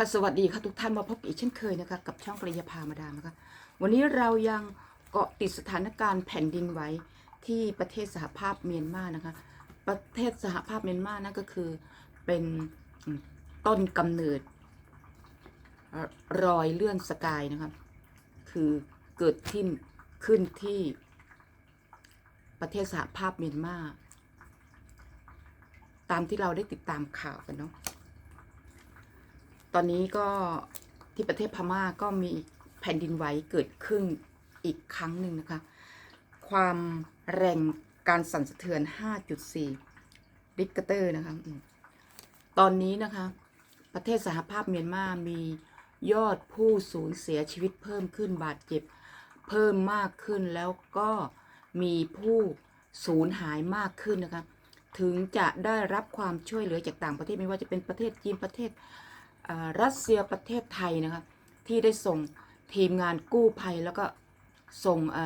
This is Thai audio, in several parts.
ค่ะสวัสดีค่ะทุกท่านมาพบอีกเช่นเคยนะคะกับช่องปริยภามาดามนะคะวันนี้เรายังเกาะติดสถานการณ์แผ่นดินไหวที่ประเทศสหภาพเมียนมานะคะ ประเทศสหภาพเมียนมานั่นก็คือเป็นต้นกำเนิดรอยเลื่อนสกายนะครับคือเกิดขึ้นขึ้นที่ประเทศสหภาพเมียนมาตามที่เราได้ติดตามข่าวกันเนาะ ตอนนี้ก็ที่ประเทศพม่าก็มีแผ่นดินไหวเกิดขึ้นอีกครั้งหนึ่งนะคะ ความแรงการสั่นสะเทือน 5.4 ริกเตอร์นะคะ ตอนนี้นะคะ ประเทศสหภาพเมียนมามียอดผู้สูญเสียชีวิตเพิ่มขึ้นบาดเจ็บ เพิ่มมากขึ้นแล้วก็มีผู้สูญหายมากขึ้นนะคะ ถึงจะได้รับความช่วยเหลือจากต่างประเทศไม่ว่าจะเป็นประเทศจีนประเทศ รัสเซียประเทศไทยนะคะที่ได้ส่งทีมงานกู้ภัยแล้วก็ส่งอ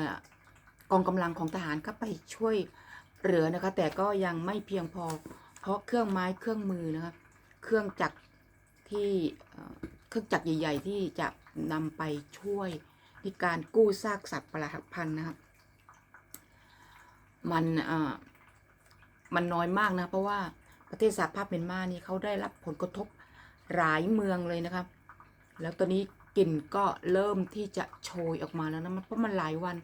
กองกำลังของทหารเข้าไปช่วยเหลือนะคะแต่ก็ยังไม่เพียงพอ เพราะเครื่องไม้เครื่องมือนะคะเครื่องจักรที่เครื่องจักรใหญ่ ๆ ที่จะนำไปช่วยในการกู้ซากสัตว์ประหลาดพันธุ์นะครับมันมันน้อยมากนะ เพราะว่าประเทศสหภาพเมียนมานี่เขาได้รับผลกระทบ หลายเมืองเลยนะครับแล้วตอนนี้กลิ่นก็เริ่มที่จะโชยออกมาแล้วนะมันเพราะมันหลายวัน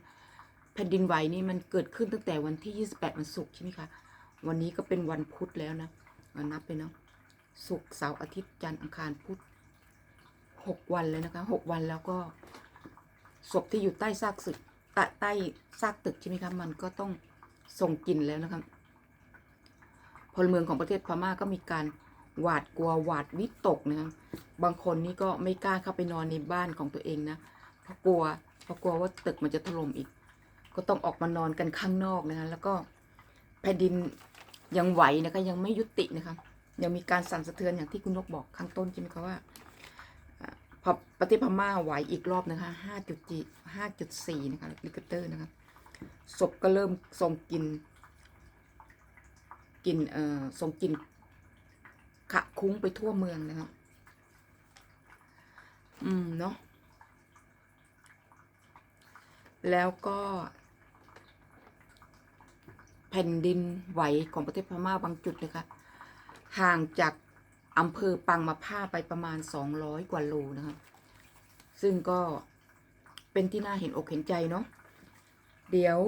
แผ่นดินไหวนี่มันเกิดขึ้นตั้งแต่วันที่ 28 วันศุกร์ใช่ไหมคะวันนี้ก็เป็นวันพุธแล้วนะนับไปเนาะศุกร์เสาร์อาทิตย์จันทร์อังคารพุธหกวันเลยนะคะหกวันแล้วก็ศพที่อยู่ใต้ซากสึกใต้ใต้ซากตึกใช่ไหมคะมันก็ต้องส่งกลิ่นแล้วนะครับพลเมืองของประเทศพม่าก็มีการ หวาดกลัวหวาดวิตกนะครับบางคนนี่ก็ไม่กล้าเข้าไปนอนในบ้านของตัวเองนะเพราะกลัวเพราะกลัวว่าตึกมันจะถล่มอีก ก็ต้องออกมานอนกันข้างนอกนะคะแล้วก็แผ่นดินยังไหวนะคะยังไม่ยุตินะคะยังมีการสั่นสะเทือนอย่างที่คุณนกบอกข้างต้นใช่ไหมคะว่าพอประเทศพม่าไหวอีกรอบนะคะห้าจุดจีห้าจุดสี่นะคะลิกเตอร์นะคะศพก็เริ่มส่งกลินกลินเอ่อส่งกลิน ขะคุ้งไปทั่วเมืองนะครับอืมเนาะแล้วก็แผ่นดินไหวของประเทศพม่าบางจุดนะคะห่างจากอำเภอปังมาผ้าไปประมาณ 200 กว่าโลนะครับซึ่งก็เป็นที่น่าเห็นอกเห็นใจเนาะ เดี๋ยว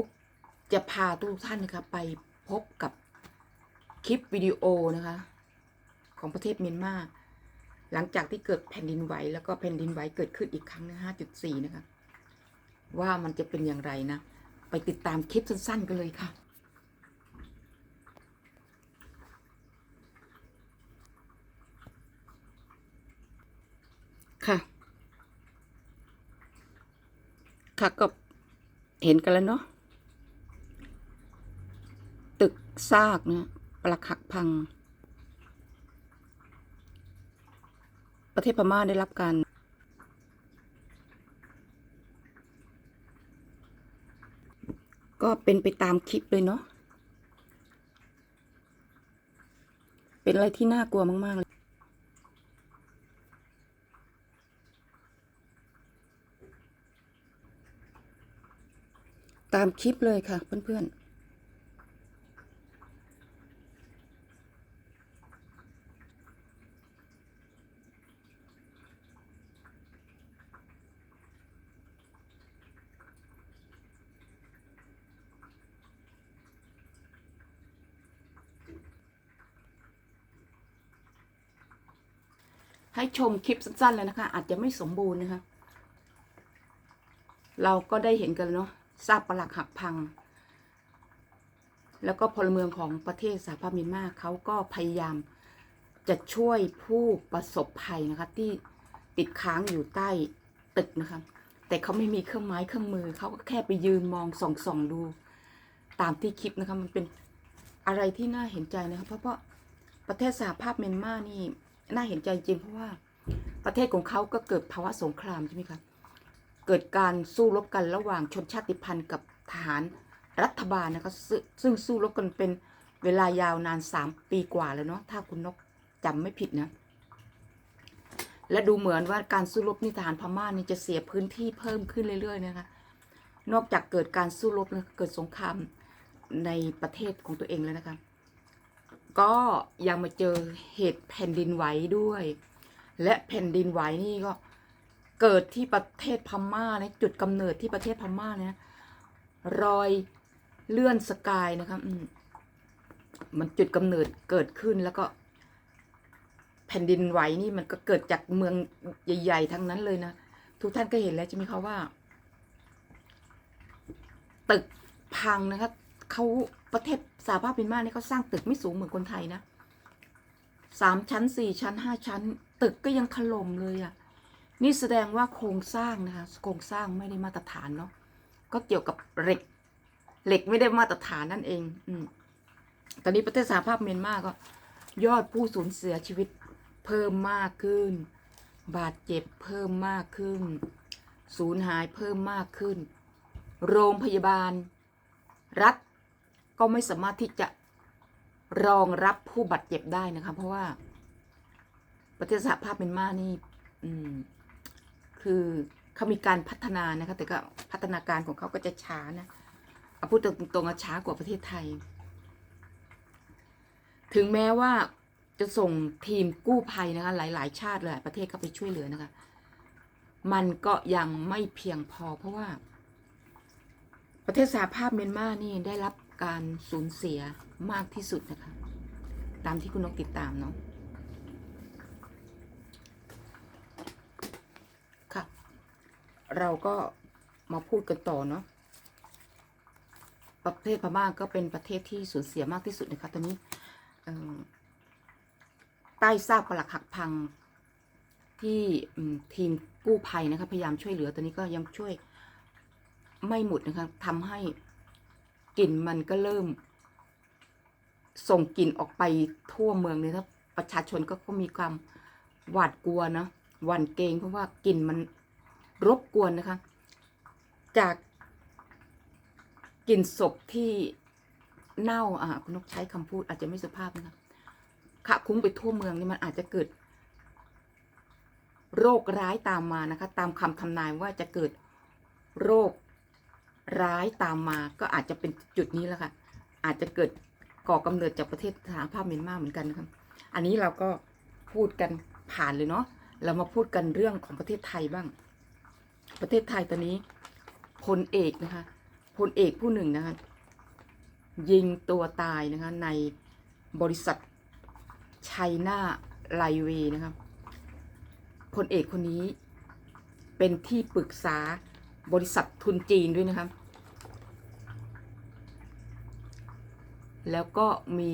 จะพาทุกท่านนะคะไปพบกับคลิปวิดีโอนะคะ ของประเทศเมียนมาหลังจากที่เกิดแผ่นดินไหวแล้วก็แผ่นดินไหวเกิดขึ้นอีกครั้งนะ5.4 นะคะ ว่ามันจะเป็นอย่างไรนะ ไปติดตามคลิปสั้น ๆ กันเลยค่ะ ค่ะ ค่ะก็เห็นกันแล้วเนาะ ตึกซากนะปลักหักพัง ประเทศพม่าได้รับการก็เป็นไปตามคลิปเลยเนาะ เป็นอะไรที่น่ากลัวมาก ๆ เลย ตามคลิปเลยค่ะเพื่อน ๆ ให้ชมคลิปสั้นๆเลยนะคะ อาจจะไม่สมบูรณ์นะคะ เราก็ได้เห็นกันเนาะซากปลักหักพัง แล้วก็พลเมืองของประเทศสหภาพเมียนมาเขาก็พยายามจะช่วยผู้ประสบภัยนะคะ ที่ติดค้างอยู่ใต้ตึกนะคะ แต่เขาไม่มีเครื่องไม้เครื่องมือ เขาก็แค่ไปยืนมองส่องส่องๆดู ตามที่คลิปนะคะ มันเป็นอะไรที่น่าเห็นใจนะคะเพราะว่าประเทศสหภาพเมียนมานี่ น่าเห็นใจจริงเพราะว่าประเทศของเขาก็เกิดภาวะสงครามใช่ไหมคะเกิดการสู้รบกันระหว่างชนชาติพันธุ์กับทหารรัฐบาลนะคะซึ่งซึ่งสู้รบกันเป็นเวลายาวนานสามปีกว่าแล้วเนาะถ้าคุณนกจำไม่ผิดนะ และดูเหมือนว่าการสู้รบนี่ทหารพม่านี่จะเสียพื้นที่เพิ่มขึ้นเรื่อยๆนะคะนอกจากเกิดการสู้รบแล้วเกิดสงครามในประเทศของตัวเองแล้วนะคะ ก็ยังมาเจอเหตุแผ่นดินไหวด้วย และแผ่นดินไหวนี่ก็เกิดที่ประเทศพม่านะจุดกำเนิดที่ประเทศพม่าเนี่ยรอยเลื่อนสกายนะคะมันจุดกำเนิดเกิดขึ้นแล้วก็ แผ่นดินไหวนี่มันก็เกิดจากเมืองใหญ่ ๆ ทั้งนั้นเลยนะทุกท่านก็เห็นแล้วใช่ไหมคะว่า ตึกพังนะคะ เขาประเทศสหภาพเมียนมาเนี่ยเขาสร้างตึกไม่สูงเหมือนคนไทยนะสามชั้นสี่ชั้นห้าชั้น ตึกก็ยังถล่มเลยอะ่ะ นี่แสดงว่าโครงสร้างนะคะโครงสร้างไม่ได้มาตรฐานเนาะก็เกี่ยวกับเหล็ก เหล็กไม่ได้มาตรฐานนั่นเอง อืมตอนนี้ประเทศสหภาพเมียนมาก็ ยอดผู้สูญเสียชีวิตเพิ่มมากขึ้น บาดเจ็บเพิ่มมากขึ้น สูญหายเพิ่มมากขึ้น โรงพยาบาล รัฐ ก็ไม่สามารถที่จะรองรับผู้บาดเจ็บได้นะคะ เพราะว่าประเทศสหภาพเมียนมานี่คือเขามีการพัฒนานะคะ แต่ก็พัฒนาการของเขาก็จะช้านะเอาพูดตรงๆอะช้ากว่าประเทศไทย ถึงแม้ว่าจะส่งทีมกู้ภัยนะคะ หลาย ๆ ชาติหลายประเทศเข้าไปช่วยเหลือนะคะ มันก็ยังไม่เพียงพอเพราะว่า ประเทศสหภาพเมียนมานี่ได้รับ การสูญเสียมากที่สุดนะคะ ตามที่คุณนกติดตามเนาะค่ะ เราก็มาพูดกันต่อเนาะประเทศพม่าก็เป็นประเทศที่สูญเสียมากที่สุดนะคะตอนนี้ใต้ซากปรักหักพังที่ทีมกู้ภัยนะคะพยายามช่วยเหลือตอนนี้ก็ยังช่วยไม่หมดนะคะทำให้ กลิ่นมันก็เริ่ม ส่งกลิ่นออกไปทั่วเมืองเลยถ้าประชาชนก็ก็มีความหวาดกลัวนะหวั่นเกรงเพราะว่ากลิ่นมันรบกวนนะคะ จากกลิ่นศพที่เน่าอะคุณนกใช้คำพูดอาจจะไม่สุภาพนะคะขะคุ้งไปทั่วเมืองนี่มันอาจจะเกิด โรคร้ายตามมานะคะ ตามคำทำนายว่าจะเกิดโรค ร้ายตามมาก็อาจจะเป็นจุดนี้แหละค่ะ อาจจะเกิดก่อกำเนิดจากประเทศสหภาพเมียนมาเหมือนกันนะครับ อันนี้เราก็พูดกันผ่านเลยเนาะเรามาพูดกันเรื่องของประเทศไทยบ้าง ประเทศไทยตอนนี้พลเอกนะคะพลเอกผู้หนึ่งนะคะยิงตัวตายนะคะในบริษัทชัยนาไลเวย์นะครับพลเอกคนนี้เป็นที่ปรึกษา บริษัททุนจีนด้วยนะครับ แล้วก็มี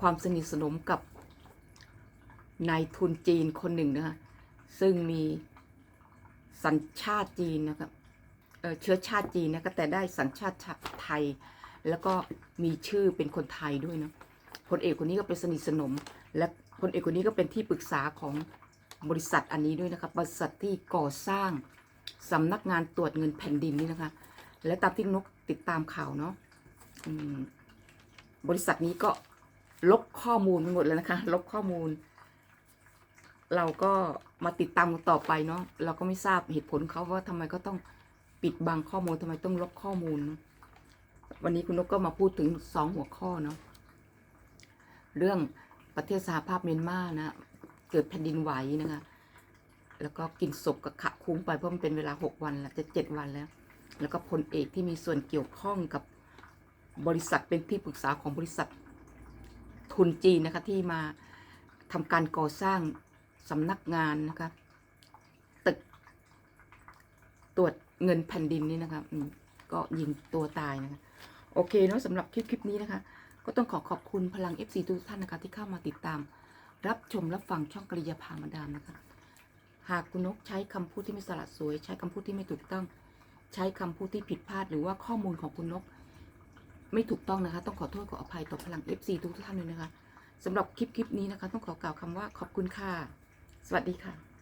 ความสนิทสนมกับนายทุนจีนคนหนึ่งนะคะซึ่งมีสัญชาติจีนนะครับเอ่อเชื้อชาติจีนนะคะแต่ได้สัญชาติไทย แล้วก็มีชื่อเป็นคนไทยด้วยเนาะพลเอกคนนี้ก็เป็นสนิทสนม และพลเอกคนนี้ก็เป็นที่ปรึกษาของบริษัทอันนี้ด้วยนะครับ บริษัทที่ก่อสร้าง สำนักงานตรวจเงินแผ่นดินนี่นะคะ และตามที่นกติดตามข่าวเนาะบริษัทนี้ก็ลบข้อมูลไปหมดแล้วนะคะ ลบข้อมูล เราก็มาติดตามต่อไปเนาะเราก็ไม่ทราบเหตุผลเขาว่าทำไมก็ต้องปิดบังข้อมูลทำไมต้องลบข้อมูล วันนี้คุณนกก็มาพูดถึงสองหัวข้อเนาะเรื่องประเทศสหภาพเมียนมานะ เกิดแผ่นดินไหวนะคะ แล้วก็กินศพกับขะคุ้งไปเพราะมันเป็นเวลาหกวันแล้วจะเจ็ดวันแล้ว แล้วก็พลเอกที่มีส่วนเกี่ยวข้องกับบริษัทเป็นที่ปรึกษาของบริษัททุนจีนนะคะที่มาทำการก่อสร้างสำนักงานนะคะตึกตรวจเงินแผ่นดินนี่นะคะก็ยิงตัวตายนะคะโอเคเนาะสำหรับคลิปคลิปนี้นะคะ ก็ต้องขอขอบคุณพลัง FC ทุกท่านนะคะที่เข้ามาติดตาม รับชมรับฟังช่องกริยาพามาดามนะคะ หากคุณนกใช้คำพูดที่ไม่สละสวย ใช้คำพูดที่ไม่ถูกต้อง ใช้คำพูดที่ผิดพลาด หรือว่าข้อมูลของคุณนก ไม่ถูกต้องนะคะ ต้องขอโทษขออภัยต่อพลัง FC ทุกท่านเลยนะคะสำหรับคลิปคลิปนี้นะคะ ต้องขอกล่าวคำว่าขอบคุณค่ะ สวัสดีค่ะ